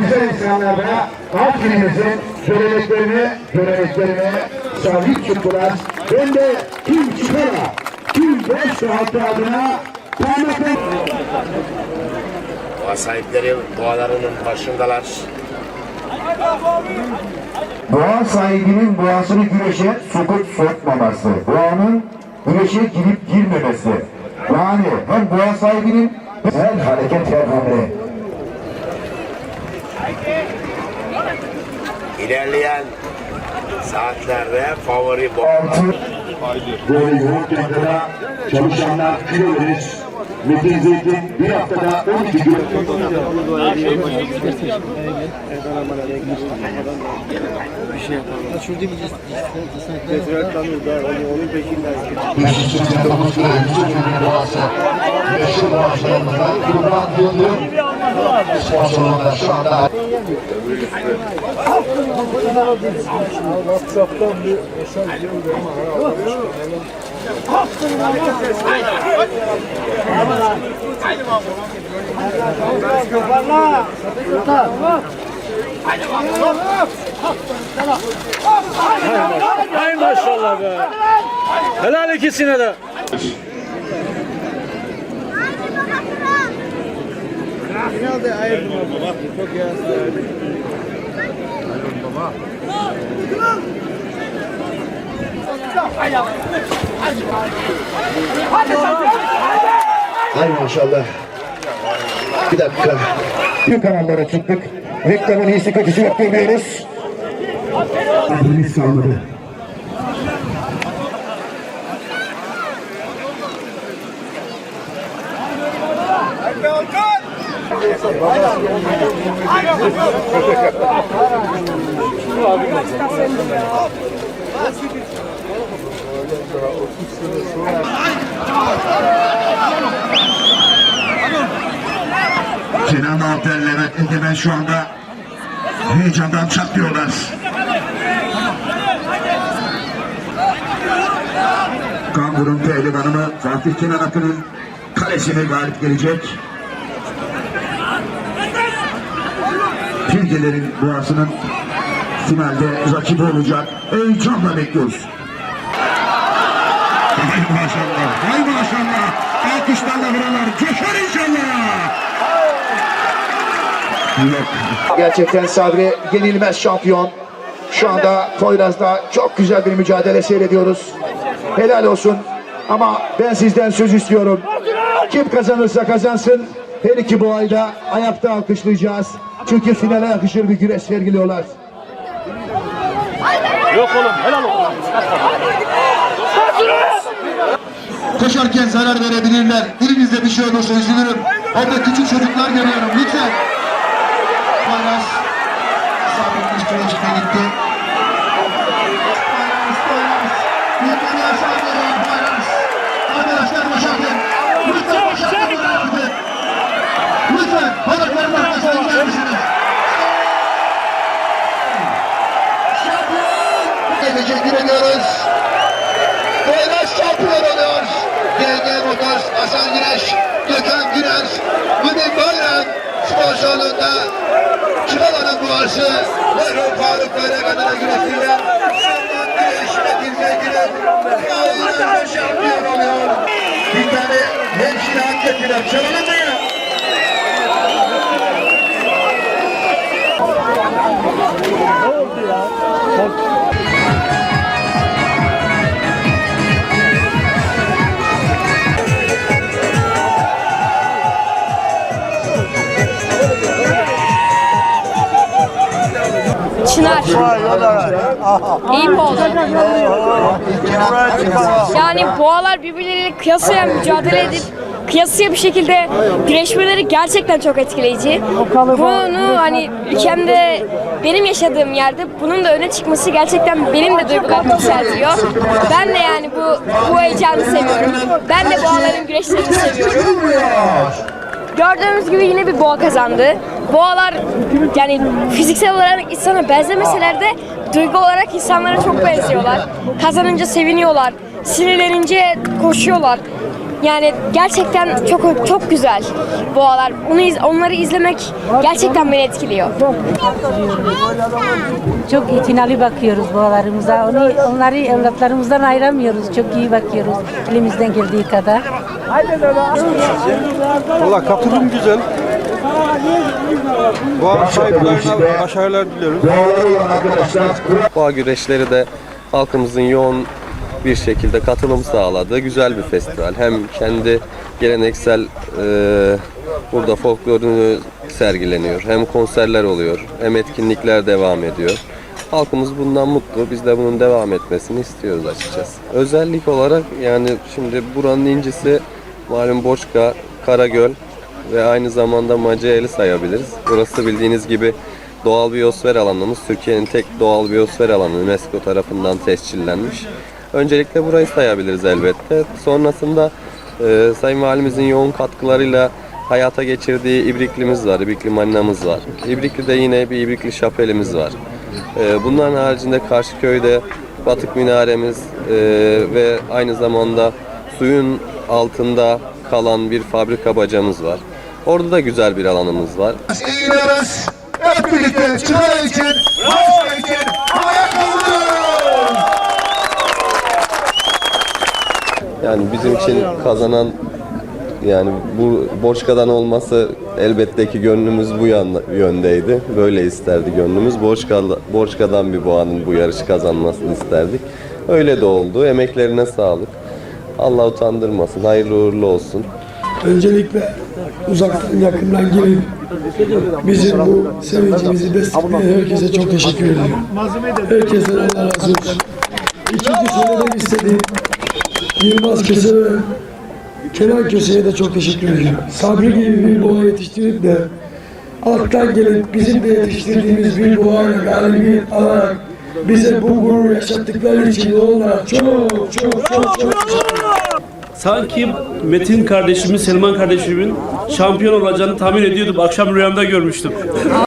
güzel insanlara halkımızın göreneklerine, göreneklerine sahip çıktılar. Ben de tüm çıkara, tüm beş halkı adına parmak Doğa sahipleri doğalarının başındalar. Doğa sahibinin boğasını güneşe sokup sokmaması, boğanın güneşe girip girmemesi. Yani hem boğa sahibinin her hareket her hamle. İlerleyen saatlerde favori böyle yoğun tempoda çalışanlar kilo verir. Metin Zeytin bir haftada 12 gün Mesut'un 9 kilo Yusuf'un boğası. Meşhur boğaçlarımızdan Kurban Yıldırım sponsorluğunda şu anda WhatsApp'tan bir mesaj geldi ama Hay maşallah be. Helal ikisine de. finalde ayırdım ama çok yansıdı. Hay maşallah. Bir dakika. Tüm kanallara çıktık. Reklamın iyisi kötüsü yok demiyoruz. Adını sağladı. Kenan Alper'le ve Egemen şu anda heyecandan çatlıyorlar. Kambur'un pehlivanı Fatih Kenan Akın'ın kalesine galip gelecek. Pilgelerin boğasının finalde rakibi olacak. Heyecanla bekliyoruz. Hay maşallah, hay maşallah. Alkışlarla buralar coşar inşallah. Gerçekten Sabri yenilmez şampiyon. Şu anda Poyraz'da çok güzel bir mücadele seyrediyoruz. Helal olsun. Ama ben sizden söz istiyorum. Kim kazanırsa kazansın her iki bu ayda ayakta alkışlayacağız. Çünkü finale yakışır bir güreş sergiliyorlar. Yok oğlum helal olsun. Koşarken zarar verebilirler. Birinizde bir şey olursa üzülürüm. Orada küçük çocuklar görüyorum. Lütfen. Sabri'nin üstüne üstüne gitti. Sponsorluğunda Çıralan'ın duvarsı Merhum Faruk Bayrak adına güreşiyle Salman Güneş Metin Zeytin'e Aynen şampiyon oluyor. Bir tane hemşire hak getiren çalalım mı ya? Çınar. İyi poz. Yani boğalar birbirleriyle kıyasıya mücadele edip kıyasıya bir şekilde güreşmeleri gerçekten çok etkileyici. Bunu hani ülkemde benim yaşadığım yerde bunun da öne çıkması gerçekten benim de duygularımı yükseltiyor. Ben de yani bu bu heyecanı seviyorum. Ben de boğaların güreşlerini seviyorum. Gördüğümüz gibi yine bir boğa kazandı. Boğalar yani fiziksel olarak insana benzemeseler de duygu olarak insanlara çok benziyorlar. Kazanınca seviniyorlar. Sinirlenince koşuyorlar. Yani gerçekten çok çok güzel boğalar. Onu iz- onları izlemek gerçekten beni etkiliyor. Çok itinalı bakıyoruz boğalarımıza. Onu, onları evlatlarımızdan ayıramıyoruz. Çok iyi bakıyoruz elimizden geldiği kadar. Valla katılım güzel. Boğa sahiplerine başarılar diliyoruz. Boğa güreşleri de halkımızın yoğun bir şekilde katılım sağladığı güzel bir festival. Hem kendi geleneksel e, burada folklorunu sergileniyor. Hem konserler oluyor. Hem etkinlikler devam ediyor. Halkımız bundan mutlu. Biz de bunun devam etmesini istiyoruz açıkçası. Özellik olarak yani şimdi buranın incisi malum Boçka, Karagöl ve aynı zamanda Macaeli sayabiliriz. Burası bildiğiniz gibi doğal biyosfer alanımız. Türkiye'nin tek doğal biyosfer alanı UNESCO tarafından tescillenmiş. Öncelikle burayı sayabiliriz elbette. Sonrasında e, Sayın Valimizin yoğun katkılarıyla hayata geçirdiği İbriklimiz var, İbrikli Marinamız var. İbrikli'de yine bir İbrikli Şapelimiz var. E, bunların haricinde Karşыкöy'de Batık Minaremiz e, ve aynı zamanda suyun altında kalan bir fabrika bacamız var. Orada da güzel bir alanımız var. eğiliyoruz. Hep birlikte Çınar için, Başka için havaya kaldırıyoruz. Yani bizim için kazanan yani bu Borçka'dan olması elbette ki gönlümüz bu yan- yöndeydi. Böyle isterdi gönlümüz. Borçka, Borçka'dan bir boğanın bu yarışı kazanmasını isterdik. Öyle de oldu. Emeklerine sağlık. Allah utandırmasın. Hayırlı uğurlu olsun. Öncelikle uzaktan yakından gelip bizim bu sevincimizi destekleyen herkese çok teşekkür ediyorum. Herkese Allah razı olsun. İkinci söylemek istediğim Yılmaz Köse ve Kenan Köse'ye de çok teşekkür ediyorum. Sabri gibi bir boğa yetiştirip de alttan gelip bizim de yetiştirdiğimiz bir boğayla galibiyet alarak bize bu gurur yaşattıkları için onlara çok çok çok çok Sanki Metin kardeşimin, Selman kardeşimin şampiyon olacağını tahmin ediyordum. Akşam rüyamda görmüştüm.